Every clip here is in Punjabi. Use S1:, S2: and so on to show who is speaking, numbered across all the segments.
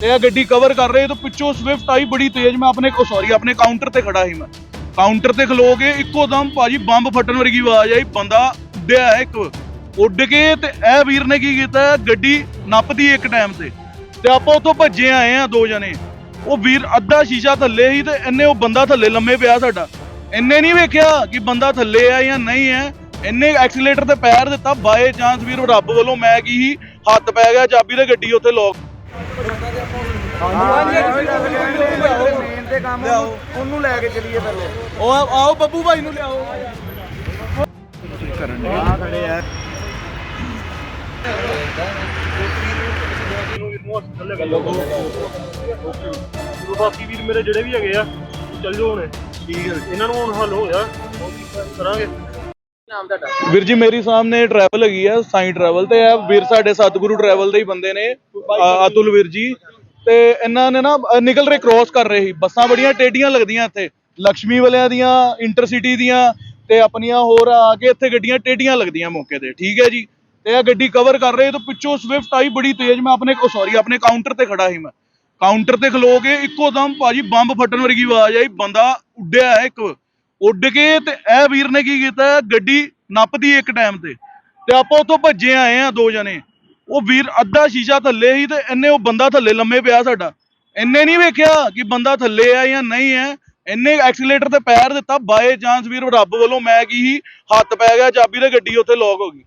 S1: ਇਹ ਗੱਡੀ ਕਵਰ ਕਰ ਰਹੀ ਤਾਂ ਪਿੱਛੋਂ ਸਵਿਫਟ ਆਈ, ਬੜੀ ਤੇਜ਼, ਮੈਂ ਆਪਣੇ ਕੋ ਸੌਰੀ ਆਪਣੇ ਕਾਊਂਟਰ ਤੇ ਖੜਾ ਸੀ ਮੈਂ। ਕਾਊਂਟਰ ਤੇ ਖਲੋ ਕੇ ਇੱਕੋ ਦਮ ਭਾਜੀ ਬੰਬ ਫਟਣ ਵਰਗੀ ਆਵਾਜ਼ ਆਈ, ਬੰਦਾ ਉੱਡਿਆ ਇੱਕ, ਉੱਡ ਕੇ ਤੇ ਇਹ ਵੀਰ ਨੇ ਕੀ ਕੀਤਾ, ਗੱਡੀ ਨੱਪਦੀ ਇੱਕ ਟਾਈਮ ਤੇ। ਤੇ ਆਪਾਂ ਉੱਥੋਂ ਭੱਜੇ ਆਏ ਆ ਦੋ ਜਣੇ। ਉਹ ਵੀਰ ਅੱਧਾ ਸ਼ੀਸ਼ਾ ਥੱਲੇ ਸੀ ਤੇ ਇਹਨੇ ਉਹ ਬੰਦਾ ਥੱਲੇ ਲੰਮੇ ਪਿਆ ਸਾਡਾ। ਇੰਨੇ ਨਹੀਂ ਵੇਖਿਆ ਕਿ ਬੰਦਾ ਥੱਲੇ ਆ ਜਾਂ ਨਹੀਂ ਹੈ ਇਹਨੇ ਐਕਸੀਲੇਟਰ ਤੇ ਪੈਰ ਦਿੱਤਾ ਬਾਏ ਚਾਂਸ ਵੀਰ ਰੱਬ ਵੱਲੋਂ ਮੈਂ ਕੀ ਸੀ, ਹੱਥ ਪੈ ਗਿਆ, ਚਾਬੀ ਤੇ ਗੱਡੀ ਉੱਥੇ ਲੋਕ
S2: ਮੇਨ ਤੇ ਕੰਮ ਉਹਨੂੰ- ਉਹਨੂੰ ਲੈ ਕੇ ਚਲੀਏ ਪਹਿਲੇ।
S1: ਉਹ ਆਓ ਬੱਬੂ ਭਾਈ ਨੂੰ ਲਿਆਓ।
S2: ਆ ਖੜੇ ਆ।
S3: ਬਾਕੀ ਵੀਰ ਮੇਰੇ ਜਿਹੜੇ ਵੀ ਹੈਗੇ ਆ ਚੱਲ ਜਾਓ ਹੁਣੇ। ਠੀਕ ਹੈ। ਇਹਨਾਂ ਨੂੰ ਹੁਣ ਹੱਲ ਹੋ ਗਿਆ। ਕਰਾਂਗੇ।
S1: ਵੀਰ ਜੀ ਮੇਰੀ ਸਾਹਮਣੇ ਟਰੈਵਲ ਹੈਗੀ ਆ ਸਾਈ ਟਰੈਵਲ ਤੇ ਇਹ ਵੀਰ ਸਾਡੇ ਸਤਿਗੁਰੂ ਟਰੈਵਲ ਦੇ ਹੀ ਬੰਦੇ ਨੇ ਅਤੁਲ ਵੀਰ ਜੀ। ਤੇ ਇਹਨਾਂ ਨੇ ਨਾ ਅ, ਨਿਕਲ ਰਹੇ ਕ੍ਰੋਸ ਕਰ ਰਹੇ ਸੀ। ਬੱਸਾਂ ਬੜੀਆਂ ਟੇਡੀਆਂ ਲੱਗਦੀਆਂ ਇੱਥੇ। ਲక్ష్ਮੀ ਵਾਲਿਆਂ ਦੀਆਂ ਇੰਟਰਸਿਟੀ ਦੀਆਂ ਤੇ ਆਪਣੀਆਂ ਹੋਰ ਆ ਕੇ ਇੱਥੇ ਗੱਡੀਆਂ ਟੇਡੀਆਂ ਲੱਗਦੀਆਂ ਮੌਕੇ ਤੇ। ਠੀਕ ਹੈ ਜੀ? ਤੇ ਇਹ ਗੱਡੀ ਕਵਰ ਕਰ ਰਹੇ ਤਾਂ ਪਿੱਛੋਂ ਸਵਿਫਟ ਆਈ ਬੜੀ ਤੇਜ਼। ਮੈਂ ਆਪਣੇ ਸੌਰੀ ਆਪਣੇ ਕਾਊਂਟਰ ਤੇ ਖੜਾ ਸੀ ਮੈਂ। ਕਾਊਂਟਰ ਤੇ ਖਲੋ ਕੇ ਇੱਕੋ ਦਮ ਭਾਜੀ ਬੰਬ ਫਟਣ ਵਰਗੀ ਆਵਾਜ਼ ਆਈ। ਬੰਦਾ ਉੱਡਿਆ ਹੈ ਇੱਕ। ਉੱਡ ਕੇ ਤੇ ਇਹ ਵੀਰ ਨੇ ਕੀ ਕੀਤਾ? ਗੱਡੀ ਨੱਪਦੀ ਇੱਕ ਟਾਈਮ ਤੇ। ਤੇ ਆਪਾਂ ਉੱਥੋਂ ਭੱਜੇ ਆਏ ਆ ਦੋ ਜਣੇ। ਉਹ ਵੀਰ ਅੱਧਾ ਸ਼ੀਸ਼ਾ ਥੱਲੇ ਸੀ ਤੇ ਇਹਨੇ ਉਹ ਬੰਦਾ ਥੱਲੇ ਲੰਮੇ ਪਿਆ ਸਾਡਾ। ਇਹਨੇ ਨਹੀਂ ਵੇਖਿਆ ਕਿ ਬੰਦਾ ਥੱਲੇ ਆ ਜਾਂ ਨਹੀਂ ਹੈ। ਇਹਨੇ ਐਕਸੀਲੇਟਰ ਤੇ ਪੈਰ ਦਿੱਤਾ ਬਾਏ ਚਾਂਸ ਵੀਰ ਰੱਬ ਵੱਲੋਂ ਮੈਂ ਕੀ ਸੀ ਹੱਥ ਪੈ ਗਿਆ ਚਾਬੀ ਤੇ ਗੱਡੀ ਉੱਥੇ ਲੋਕ ਹੋ ਗਈ।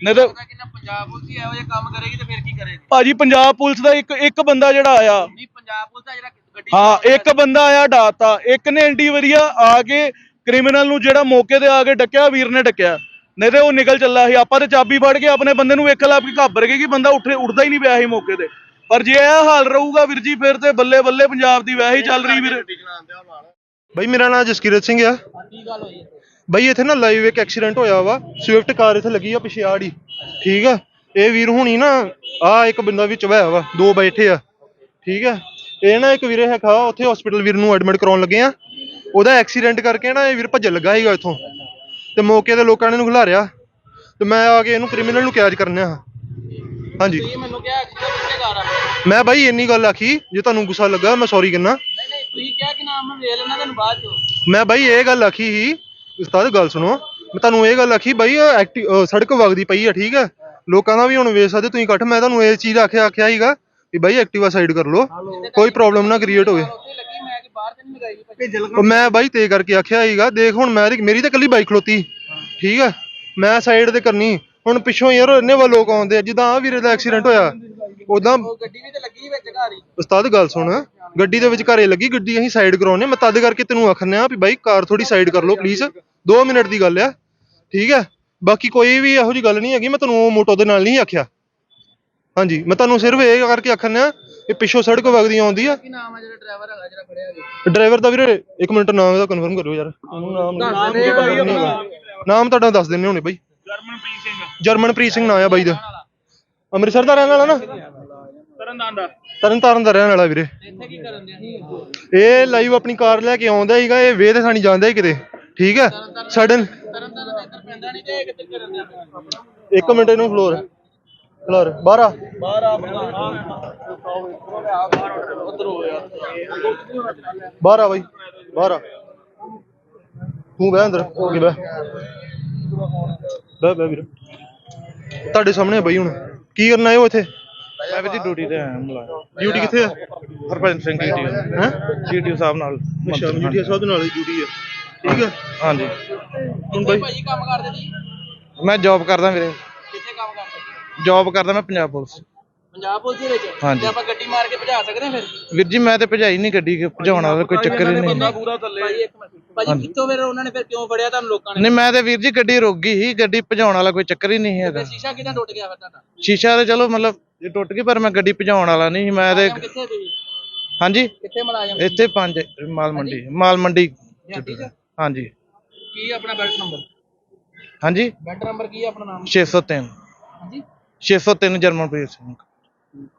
S1: ਨਹੀਂ ਤੇ
S4: ਪੰਜਾਬ ਪੁਲਿਸ ਹੀ ਇਹੋ ਜਿਹੇ ਕੰਮ ਕਰੇਗੀ ਤੇ ਫਿਰ ਕੀ ਕਰੇਗੀ?
S1: ਭਾਜੀ ਪੰਜਾਬ ਪੁਲਿਸ ਦਾ ਇੱਕ ਇੱਕ ਬੰਦਾ ਜਿਹੜਾ ਆਇਆ।
S4: ਨਹੀਂ ਪੰਜਾਬ ਪੁਲਿਸ ਦਾ ਜਿਹੜਾ ਗੱਡੀ
S1: ਹਾਂ ਇੱਕ ਬੰਦਾ ਆਇਆ ਡਾਤਾ। ਇੱਕ ਨੇ ਐਂਟੀ ਵਰੀਆ ਆ ਕੇ ਕ੍ਰਿਮੀਨਲ ਨੂੰ ਜਿਹੜਾ ਮੌਕੇ ਤੇ ਆ ਕੇ ਡੱਕਿਆ ਵੀਰ ਨੇ ਡੱਕਿਆ। ਨਹੀਂ ਤੇ ਉਹ ਨਿਕਲ ਚੱਲਾ ਸੀ। ਆਪਾਂ ਤੇ ਚਾਬੀ ਫੜ ਕੇ ਆਪਣੇ ਬੰਦੇ ਨੂੰ ਵੇਖ ਲਾ ਵੀ ਘਾਬਰ ਗਏ ਕਿ ਬੰਦਾ ਉੱਠੇ ਉੱਠਦਾ ਹੀ ਨਹੀਂ ਪਿਆ ਸੀ ਮੌਕੇ ਤੇ। ਪਰ ਜੇ ਇਹ ਹਾਲ ਰਹੂਗਾ ਵੀਰ ਜੀ, ਫਿਰ ਤੇ ਬੱਲੇ ਬੱਲੇ ਪੰਜਾਬ ਦੀ ਵੈਸੇ ਹੀ ਚੱਲ ਰਹੀ ਵੀਰ।
S3: ਬਈ, ਮੇਰਾ ਨਾਮ ਜਸਕੀਰਤ ਸਿੰਘ ਆ। ਬਈ, ਇੱਥੇ ਨਾ ਲਾਈਵ ਇੱਕ ਐਕਸੀਡੈਂਟ ਹੋਇਆ ਵਾ। ਸਵਿਫਟ ਕਾਰ ਇੱਥੇ ਲੱਗੀ ਆ ਪਿਛੇ ਹੀ ਠੀਕ ਆ? ਇਹ ਵੀਰ ਹੁਣੀ ਨਾ, ਆ ਇੱਕ ਬੰਦਾ ਵਿੱਚ ਵਹਿਆ ਵਾ। ਦੋ ਬੈਠੇ ਆ। ਠੀਕ ਆ? ਇਹ ਨਾ ਇੱਕ ਵੀਰੇ ਹੈਗਾ, ਉੱਥੇ ਹਸਪੀਟਲ ਵੀਰ ਨੂੰ ਐਡਮਿਟ ਕਰਾਉਣ ਲੱਗੇ ਆ। ਉਹਦਾ ਐਕਸੀਡੈਂਟ ਕਰਕੇ ਨਾ ਇਹ ਵੀਰ ਭੱਜਣ ਲੱਗਾ ਸੀਗਾ ਇੱਥੋਂ। ਤੇ ਮੌਕੇ ਤੇ ਲੋਕਾਂ ਨੇ ਇਹਨੂੰ ਖਿਲਾਰਿਆ। ਤੇ ਮੈਂ ਆ ਕੇ ਇਹਨੂੰ ਕ੍ਰਿਮੀਨਲ ਨੂੰ ਕੈਚ ਕਰਨਿਆ ਹਾਂਜੀ।
S4: ਤੁਸੀਂ ਮੈਨੂੰ ਕਿਹਾ ਕਿ ਕਿੱਥੇ ਕਾਰ ਆ।
S3: ਮੈਂ ਬਾਈ ਇੰਨੀ ਗੱਲ ਆਖੀ ਜੇ ਤੁਹਾਨੂੰ ਗੁੱਸਾ ਲੱਗਾ ਮੈਂ ਸੌਰੀ ਕਹਿੰਦਾ
S4: ਨਹੀਂ ਨਹੀਂ ਤੁਸੀਂ ਕਿਹਾ ਕਿ ਨਾਮ ਮੈਂ ਵੇਖ ਲੈਣਾ ਤੈਨੂੰ ਬਾਅਦ ਚੋਂ।
S3: ਮੈਂ ਬਾਈ ਇਹ ਗੱਲ ਆਖੀ ਸੀ ਉਸਤਾਦ ਗੱਲ ਸੁਣੋ ਮੈਂ ਤੁਹਾਨੂੰ ਇਹ ਗੱਲ ਆਖੀ ਬਾਈ ਆਹ ਐਕਟੀ- ਅਹ ਸੜਕ ਵਗਦੀ ਪਈ ਆ ਠੀਕ ਆ? ਲੋਕਾਂ ਦਾ ਵੀ ਹੁਣ ਵੇਖ ਸਕਦੇ ਤੁਸੀਂ ਇਕੱਠ ਮੈਂ ਤੁਹਾਨੂੰ ਇਹ ਚੀਜ਼ ਆਖਿਆ ਆਖਿਆ ਸੀਗਾ ਵੀ ਬਾਈ ਐਕਟਿਵਾ ਸਾਈਡ ਕਰ ਲਓ ਕੋਈ ਪ੍ਰੋਬਲਮ ਨਾ ਕ੍ਰੀਏਟ ਹੋਵੇ।
S4: ਬਾਹਰ ਤੇ ਨਹੀਂ ਲਗਾਈ ਭਾਜੀ
S3: ਉਹ ਮੈਂ ਬਾਈ ਤੇ ਕਰਕੇ ਆਖਿਆ ਸੀਗਾ ਦੇਖ ਹੁਣ ਮੈਂ ਮੇਰੀ ਤਾਂ ਇਕੱਲੀ ਬਾਈਕ ਖਲੋਤੀ। ਠੀਕ ਆ? ਮੈਂ ਸਾਈਡ ਤੇ ਕਰਨੀ। ਹੁਣ ਪਿੱਛੋਂ ਯਾਰ ਇੰਨੇ ਵਾ ਲੋਕ ਆਉਂਦੇ ਆ ਜਿੱਦਾਂ ਆ ਵੀਰੇ ਦਾ ਐਕਸੀਡੈਂਟ ਹੋਇਆ। ਉਦਾਂ
S4: ਉਹ ਗੱਡੀ ਵੀ ਤੇ ਲੱਗੀ ਵਿੱਚ ਘਰ ਹੀ।
S3: ਉਸਤਾਦ ਗੱਲ ਸੁਣ। ਗੱਡੀ ਦੇ ਵਿੱਚ ਘਰੇ ਲੱਗੀ ਗੱਡੀ ਅਸੀਂ ਸਾਈਡ ਕਰਾਉਨੇ ਮੈਂ ਤਦ ਕਰਕੇ ਤੈਨੂੰ ਆਖਨੇ ਆ ਵੀ ਬਾਈ ਕਾਰ ਥੋੜੀ ਸਾਈਡ ਕਰ ਲਓ ਪਲੀਜ਼ 2 ਮਿੰਟ ਦੀ ਗੱਲ ਆ। ਠੀਕ ਹੈ ਬਾਕੀ ਕੋਈ ਵੀ ਇਹੋ ਜੀ ਗੱਲ ਨਹੀਂ ਹੈਗੀ। ਮੈਂ ਤੁਹਾਨੂੰ ਉਹ ਮੋਟੋ ਦੇ ਨਾਲ ਨਹੀਂ ਆਖਿਆ। ਹਾਂਜੀ ਮੈਂ ਤੁਹਾਨੂੰ ਸਿਰਫ ਇਹ ਕਰਕੇ ਆਖਨੇ ਕਿ ਪਿੱਛੋਂ ਸੜਕ ਵਗਦੀ ਆਉਂਦੀ ਆ
S4: ਕੀ ਨਾਮ ਆ ਜਿਹੜਾ ਡਰਾਈਵਰ ਹੈਗਾ ਜਿਹੜਾ ਖੜਿਆ ਜੀ
S3: ਡਰਾਈਵਰ ਦਾ ਵੀਰੇ ਇੱਕ ਮਿੰਟ ਨਾਮ ਦਾ ਕਨਫਰਮ ਕਰਿਓ ਯਾਰ। ਉਹਨੂੰ ਨਾਮ ਨਹੀਂ ਹੈਗਾ। ਨਾਮ ਤੁਹਾਡਾ ਦੱਸ ਦਿੰਨੇ ਹੋਣੇ ਬਾਈ।
S1: ਜਰਮਨਪ੍ਰੀਤ ਸਿੰਘ।
S3: ਜਰਮਨਪ੍ਰੀਤ ਸਿੰਘ ਨਾਂ ਆ ਬਾਈ ਦਾ। ਅੰਮ੍ਰਿਤਸਰ ਦਾ ਰਹਿਣ ਵਾਲਾ ਨਾ?
S1: ਤਰਨਦਾਨ ਦਾ।
S3: ਤਰਨ ਤਾਰਨ ਦਾ ਰਹਿਣ ਵਾਲਾ ਵੀਰੇ।
S4: ਇੱਥੇ ਕੀ ਕਰਨ ਦੇ
S3: ਇਹ ਲਾਈਵ ਆਪਣੀ ਕਾਰ ਲੈ ਕੇ ਆਉਂਦਾ ਸੀਗਾ ਇਹ ਵੇਹ ਤੇ ਸਾਨੀ ਜਾਂਦਾ ਹੀ ਕਿਤੇ। ਠੀਕ ਹੈ? ਸਡਨ
S4: ਤਰਨ ਤਾਰਨ ਇੱਧਰ ਪੈਂਦਾ ਨਹੀਂ ਤੇ ਇਹ ਕਿੱਥੇ ਕਰਨ ਦੇ
S3: ਇੱਕ ਮਿੰਟ ਇਹਨੂੰ ਫਲੋਰ ਆ
S1: ਆ ਹੋ ਯਾਰ
S3: ਬਾਹਰ ਆ ਬਾਈ ਬਾਹਰ ਆ ਤੂੰ ਬਹਿ ਅੰਦਰ ਹੋ ਕੇ ਬਹਿ। ਬਹਿ ਵੀਰ। ਤੁਹਾਡੇ ਸਾਹਮਣੇ ਆ ਬਾਈ ਹੁਣ। ਕੀ ਕਰਨਾ ਹੈ ਉਹ ਇੱਥੇ?
S5: ਮੈਂ ਵੀ ਜੀ ਡਿਊਟੀ ਤੇ ਆਇਆ ਮੁਲਾਜ਼ਮ।
S3: ਡਿਊਟੀ ਕਿੱਥੇ ਆ?
S5: ਹਰਭਜਨ ਸਿੰਘ ਡੀਟੀ
S3: ਹੈ?
S5: ਡੀਟੀ ਸਾਹਿਬ ਨਾਲ।
S3: ਅੱਛਾ ਮੀਡੀਆ ਸਾਹਿਬ ਨਾਲ ਹੀ ਡਿਊਟੀ ਆ। ਠੀਕ ਆ?
S5: ਹਾਂਜੀ।
S3: ਹੁਣ ਬਾਈ?
S4: ਭਾਜੀ ਕੰਮ ਕਰਦੇ ਜੀ
S5: ਮੈਂ ਜੌਬ ਕਰਦਾ ਵੀਰੇ। ਜੌਬ ਕਰਦਾ ਮੈਂ ਪੰਜਾਬ ਪੁਲਿਸ।
S4: ਪੰਜਾਬ ਪੁਲਿਸ ਦੇ ਵਿੱਚ?
S5: ਹਾਂਜੀ।
S4: ਤੇ ਆਪਾਂ ਗੱਡੀ ਮਾਰ ਕੇ ਭਜਾ ਸਕਦੇ ਹਾਂ ਫਿਰ?
S5: ਵੀਰ ਜੀ ਮੈਂ ਤੇ ਭਜਾਈ ਨਹੀਂ ਗੱਡੀ ਕਿ ਭਜਾਉਣ ਵਾਲਾ ਕੋਈ ਚੱਕਰ ਹੀ ਨਹੀਂ।
S1: ਪੂਰਾ
S4: ਭਾਜੀ ਇੱਕ ਮਿੰਟ। ਭਾਜੀ ਕਿੱਥੋਂ ਫਿਰ ਉਹਨਾਂ ਨੇ ਫਿਰ ਕਿਉਂ ਫੜਿਆ ਤੁਹਾਨੂੰ ਲੋਕਾਂ ਨੇ?
S5: ਨਹੀਂ ਮੈਂ ਤੇ ਵੀਰ ਜੀ ਗੱਡੀ ਰੁਕ ਗਈ ਸੀ ਗੱਡੀ ਭਜਾਉਣ ਵਾਲਾ ਕੋਈ ਚੱਕਰ ਹੀ ਨਹੀਂ ਹੈਗਾ।
S4: ਫਿਰ ਸ਼ੀਸ਼ਾ ਕਿਦਾਂ ਟੁੱਟ ਗਿਆ ਫਿਰ ਤੁਹਾਡਾ?
S5: ਸ਼ੀਸ਼ਾ ਤੇ ਚਲੋ ਮਤਲਬ ਇਹ ਟੁੱਟ ਗਈ ਪਰ ਮੈਂ ਗੱਡੀ ਭਜਾਉਣ ਵਾਲਾ ਨਹੀਂ ਸੀ ਮੈਂ ਤੇ
S4: ਮੁਲਾਜ਼ਮ ਕਿੱਥੇ ਤੁਸੀਂ
S5: ਹਾਂਜੀ?
S4: ਕਿੱਥੇ ਮੁਲਾਜ਼ਮ
S5: ਇੱਥੇ ਪੰਜ ਮਾਲ ਮੰਡੀ ਮਾਲ ਮੰਡੀ? ਹਾਂਜੀ
S4: ਕੀ ਆਪਣਾ ਬੈਲਟ ਨੰਬਰ?
S5: ਹਾਂਜੀ?
S4: ਬੈਲਟ ਨੰਬਰ ਕੀ ਹੈ ਆਪਣਾ ਨਾਮ?
S5: 603
S4: ਹਾਂਜੀ।
S5: 603 ਜਰਮਨਪ੍ਰੀਤ ਸਿੰਘ।